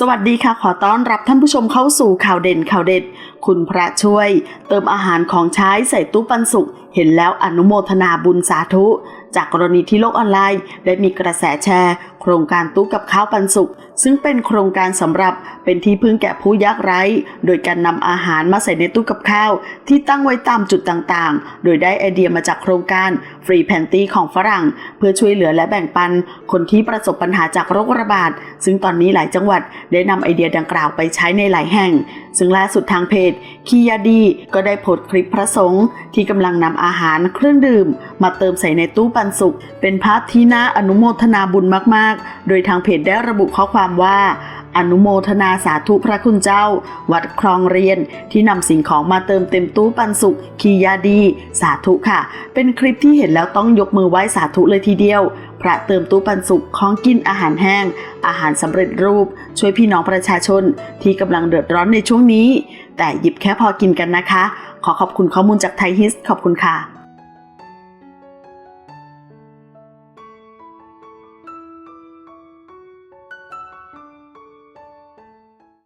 สวัสดีค่ะ ขอต้อนรับท่านผู้ชมเข้าสู่ข่าวเด่นข่าวเด็ด คุณพระช่วย เติมอาหารของใช้ใส่ตู้ปันสุกเห็นแล้วอนุโมทนาบุญสาธุ จากกรณีที่โลกออนไลน์ ได้มีกระแสแชร์ โครงการตู้กับข้าวปันสุกซึ่งเป็นโครงการสำหรับเป็นที่พึ่งแก่ผู้ยากไร้ โดยการนำอาหารมาใส่ในตู้กับข้าว ที่ตั้งไว้ตามจุดต่างๆ โดยได้ไอเดียมาจากโครงการฟรีแพนตี้ของฝรั่ง เพื่อช่วยเหลือและแบ่งปัน คนที่ประสบปัญหาจากโรคระบาด ซึ่งตอนนี้หลายจังหวัดได้นำไอเดียดังกล่าวไปใช้ในหลายแห่ง ซึ่งล่าสุดทางเพจคียาดีก็ได้โพสต์คลิปพระสงฆ์ที่กำลังนำอาหารเครื่องดื่ม มาเติมใส่ในตู้ปันสุกเป็นภาพที่น่าอนุโมทนาบุญมากๆ โดยทางเพจได้ระบุข้อความว่า อนุโมทนาสาธุพระคุณเจ้า วัดคลองเรียนที่นำสิ่งของมาเติมเต็มตู้ปันสุกคียาดี สาธุค่ะ เป็นคลิปที่เห็นแล้วต้องยกมือไหว้สาธุเลยทีเดียว พระเติมตู้ปันสุกของกินอาหารแห้ง อาหารสำเร็จรูป ช่วยพี่น้องประชาชนที่กำลังเดือดร้อนในช่วงนี้ แต่หยิบแค่พอกินกันนะคะ ขอขอบคุณข้อมูลจากไทยฮิสขอบคุณค่ะ